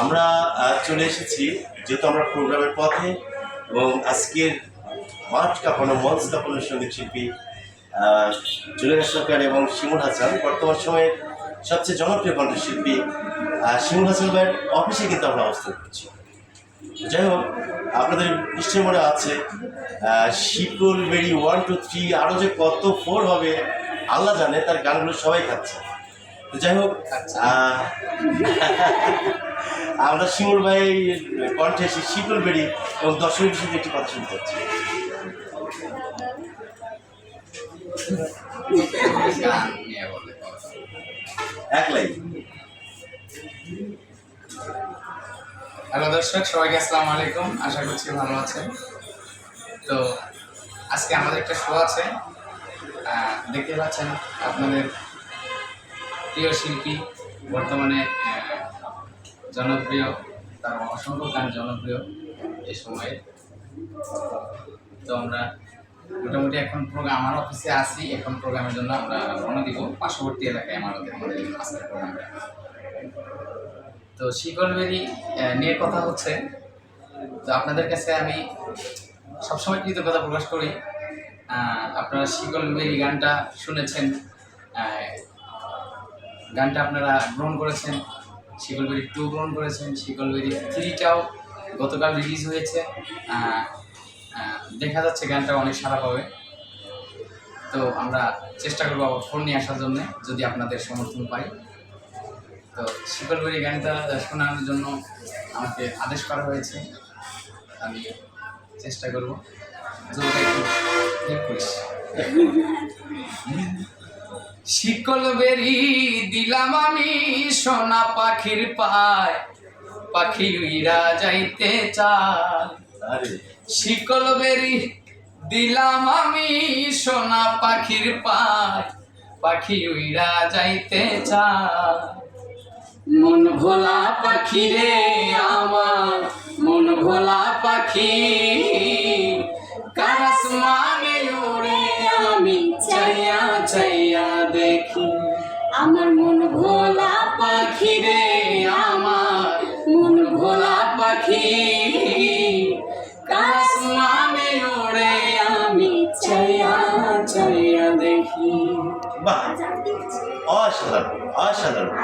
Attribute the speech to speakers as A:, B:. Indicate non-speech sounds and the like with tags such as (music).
A: আমরা চলে এসেছি যেহেতু আমরা প্রোগ্রামের পথে এবং আজকের মাঠ কাঁপানো মঞ্চ কাঁপানো সংগীত শিল্পী জুলিয়া সরকার এবং শিমুল হাসান। বর্তমান সময়ের সবচেয়ে জনপ্রিয় কণ্ঠশিল্পী শিমুল হাসান ভাইয়ের অফিসে কিন্তু আমরা অবস্থান করছি। যাই হোক, আপনাদের নিশ্চয় মনে আছে শিকল বেরি ওয়ান টু থ্রি আরও যে কত ফোর হবে, আল্লাহ জানে, তার গানগুলো সবাই খাচ্ছে। তো যাই হোক আহ, (laughs) আমরা শিমুল ভাই কণ্ঠে এসে শিকল বেরি এবং দর্শকের সাথে একটি কথা শুনতে পাচ্ছি। এক লাইন।
B: হ্যালো দর্শক সবাইকে আসসালামু আলাইকুম। আশা করছি ভালো আছেন। তো আজকে আমাদের একটা শো আছে। দেখতে পাচ্ছেন আপনাদের প্রিয় শিল্পী, বর্তমানে জনপ্রিয়, তার অসংখ্য গান জনপ্রিয় এই সময়ে। তো আমরা মোটামুটি এখন প্রোগ্রাম আমার অফিসে আসি এখন প্রোগ্রামের জন্য আমরা রওনা দিব পার্শ্ববর্তী এলাকায় আমাদের আমাদের আজকের প্রোগ্রামটা তো শিকলবেরি নিয়ে কথা হচ্ছে। তো আপনাদের কাছে আমি সবসময় কৃতজ্ঞতা প্রকাশ করি। আপনারা শিকলবেরি গানটা শুনেছেন গানটা আপনারা গ্রহণ করেছেন শিকলবেরি টু গ্রহণ করেছেন শিকলবেরি থ্রিটাও গতকাল রিলিজ হয়েছে। দেখা যাচ্ছে গানটা অনেক সারা পাবে। তো আমরা চেষ্টা করব আবার ফোন নিয়ে আসার জন্য, যদি আপনাদের সমর্থন পাই। তো শিকলবেরি গানটা শোনানোর জন্য আমাকে আদেশ করা হয়েছে। আমি চেষ্টা করব। হেল্প করিস। (laughs) শিকল বেরি দিলাম আমি সোনা পাখির পায়। পাখি উইরা যাইতে চায়। শিকল বেরি দিলাম আমি সোনা পাখির পায়। পাখি উইরা যাইতে চায়। মন ভোলা পাখি রে আমার মন ভোলা পাখি। কারাস মানে ওরে আমি চাইয়া আমার মন ভোলা পাখি রে আমার। মন ভোলা পাখি। কাসমানে মানে ওরে আমি চাইয়া চাইয়া দেখি।
A: বাহ। অসাধারণ অসাধারণ।